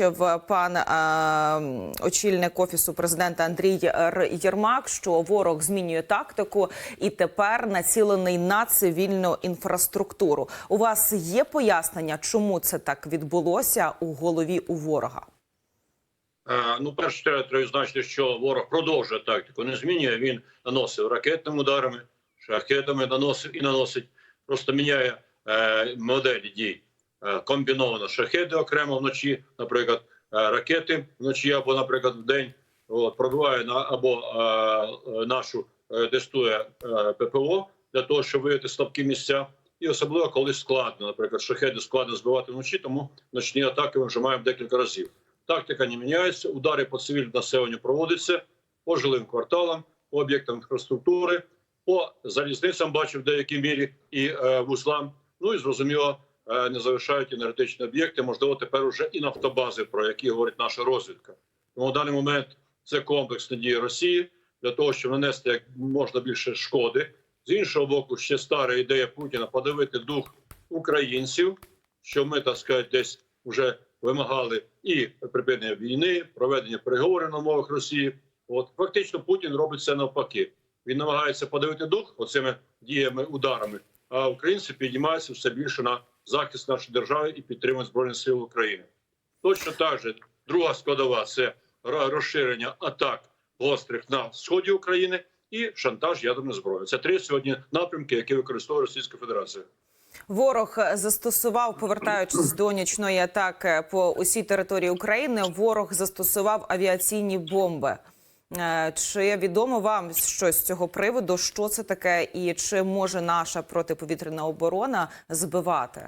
зазначив пан е, очільник офісу президента Андрій Єрмак, що ворог змінює тактику і тепер націлений на цивільну інфраструктуру. У вас є пояснення, чому це так відбулося у голові у ворога? Е, Ну, перше, треба відзначити, що ворог продовжує тактику, не змінює. Він наносив ракетними ударами, шахетами наносив і наносить. Просто міняє е, моделі дій. Е, комбіновано шахеди окремо вночі, наприклад, е, ракети вночі або, наприклад, в день от, пробиває на або е, е, нашу е, тестує е, ППО для того, щоб виявити слабкі місця. І особливо коли складно, наприклад, шахеди складно збивати вночі, тому ночні атаки ми вже маємо декілька разів. Тактика не міняється. Удари по цивільному населенню проводяться по жилим кварталам, по об'єктам інфраструктури, по залізницям бачив в деякій мірі і е, вузлам. Ну і зрозуміло, не залишають енергетичні об'єкти. Можливо, тепер уже і нафтобази, про які говорить наша розвідка. Тому в даний момент це комплексна дія Росії для того, щоб нанести як можна більше шкоди. З іншого боку, ще стара ідея Путіна подавити дух українців, що ми так сказати, десь вже вимагали і припинення війни, проведення переговорів на умовах Росії. От фактично Путін робить це навпаки. Він намагається подавити дух оцими діями, ударами. А українці піднімаються все більше на захист нашої держави і підтримують збройні сили України. Точно так же друга складова це розширення атак гострих на сході України і шантаж ядерною зброєю. Це три сьогодні напрямки, які використовує Російська Федерація. Ворог застосував, повертаючись до нічної атаки по усій території України. Ворог застосував авіаційні бомби. Е, Чи відомо вам щось з цього приводу? Що це таке, і чи може наша протиповітряна оборона збивати?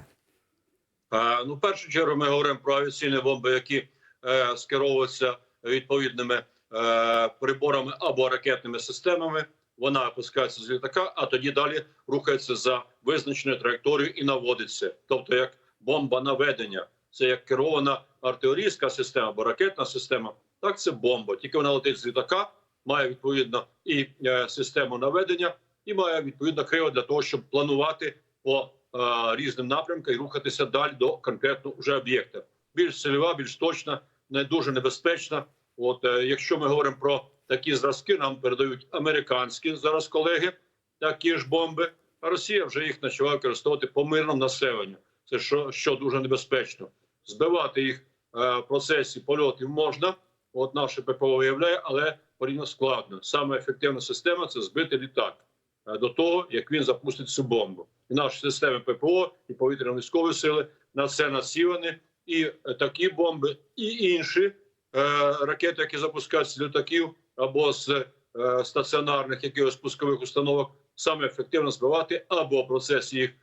Е, Ну, в першу чергу ми говоримо про авіаційні бомби, які е, скеровуються відповідними е, приборами або ракетними системами. Вона опускається з літака, а тоді далі рухається за визначеною траєкторією і наводиться. Тобто, як бомба наведення, це як керована артилерійська система або ракетна система. Так, це бомба. Тільки вона летить з літака, має відповідно і е, систему наведення, і має відповідно криво для того, щоб планувати по е, різним напрямкам і рухатися далі до конкретного вже об'єкта. Більш цільова, більш точна, не дуже небезпечна. От е, якщо ми говоримо про такі зразки, нам передають американські зараз колеги такі ж бомби. А Росія вже їх почала використовувати по мирному населенню. Це що, що дуже небезпечно. Збивати їх е, в процесі польотів можна. От наше ППО виявляє, але порівняно складно. Саме ефективна система це збити літак е, до того, як він запустить цю бомбу. І наші системи ППО і повітряно-військові сили на це націлені. І е, такі бомби, і інші е, ракети, які запускаються з літаків або з е, стаціонарних якихось пускових установок, саме ефективно збивати або в процесі їх е,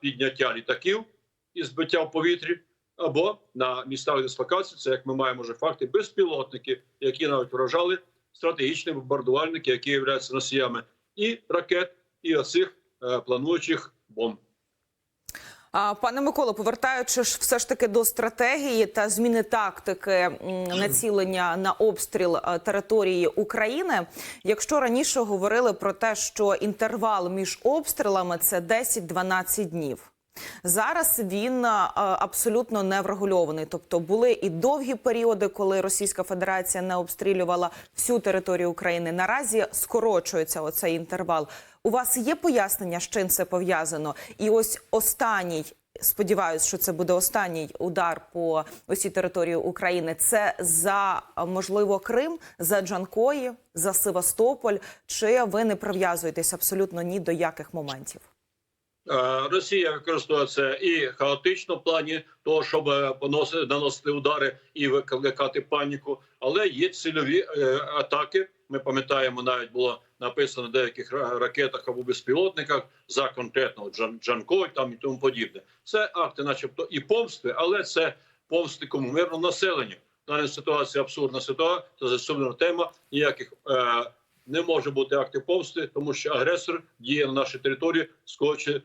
підняття літаків і збиття в повітрі, або на місцях дислокації, це як ми маємо вже факти, безпілотники, які навіть вражали стратегічні бомбардувальники, які являються носіями і ракет, і оцих е, плануючих бомб. Пане Миколо, повертаючись все ж таки до стратегії та зміни тактики націлення на обстріл е, території України. Якщо раніше говорили про те, що інтервал між обстрілами це 10-12 днів. Зараз він е, абсолютно не врегульований. Тобто були і довгі періоди, коли Російська Федерація не обстрілювала всю територію України. Наразі скорочується оцей інтервал. У вас є пояснення, з чим це пов'язано? І ось останній. Сподіваюсь, що це буде останній удар по усій території України. Це за можливо Крим, за Джанкої, за Севастополь. Чи ви не прив'язуєтесь абсолютно ні до яких моментів? Е, Росія використовує це і хаотично в плані того, щоб е, поносити наносити удари і викликати паніку. Але є цільові е, атаки. Ми пам'ятаємо, навіть було написано в деяких ракетах або безпілотниках за конкретного Джан Джанкой там і тому подібне. Це акти, начебто, і помсти, але це помсти кому мирному населенню. В даній ситуації абсурдна ситуація, це засумлена тема. Ніяких е, не може бути актів помсти, тому що агресор діє на нашій території, скоче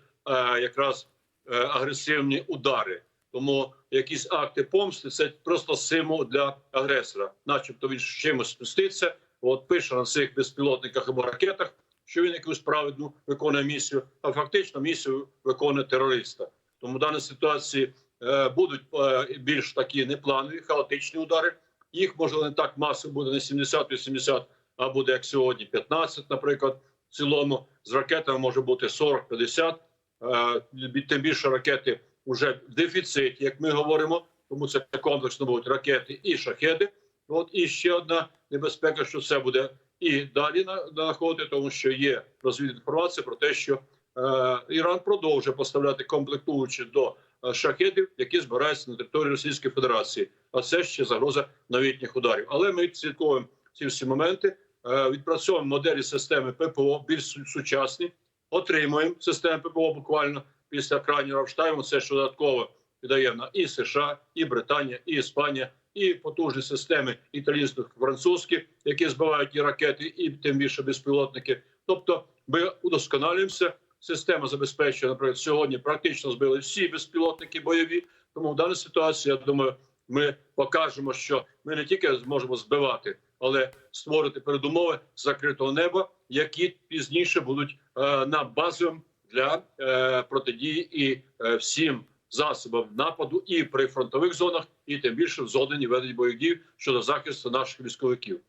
якраз е, агресивні удари. Тому якісь акти помсти це просто символ для агресора, начебто він з чимось спуститься. От пише на цих безпілотниках або ракетах, що він якусь праведну виконує місію, а фактично місію виконує терориста. Тому в даній ситуації е, будуть е, більш такі непланові, хаотичні удари. Їх може не так масово буде не 70-80, а буде як сьогодні 15, наприклад. В цілому з ракетами може бути 40-50. Е, Тим більше ракети вже в дефіциті, як ми говоримо, тому це комплексно будуть ракети і шахеди. От і ще одна небезпека, що це буде і далі на- знаходити, тому що є розвідна інформація про те, що е, Іран продовжує поставляти комплектуючі до е, шахедів, які збираються на території Російської Федерації. А це ще загроза новітніх ударів. Але ми слідкуємо ці всі моменти, е, відпрацьовуємо моделі системи ППО більш сучасні, отримуємо систему ППО буквально після крайнього Рамштайму. Це що додатково віддає на і США, і Британія, і Іспанія, і потужні системи італійсько-французькі, які збивають і ракети, і тим більше безпілотники. Тобто, ми удосконалюємося. Система забезпечує, наприклад, сьогодні практично збили всі безпілотники бойові. Тому в даній ситуації я думаю, ми покажемо, що ми не тільки зможемо збивати, але створити передумови закритого неба, які пізніше будуть е, на базовим для е, протидії і е, всім засобам нападу і при фронтових зонах, і тим більше в зоні ведення бойових дій щодо захисту наших військовиків.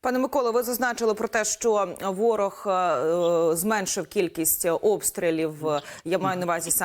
Пане Миколо, ви зазначили про те, що ворог зменшив кількість обстрілів. Я маю на увазі саме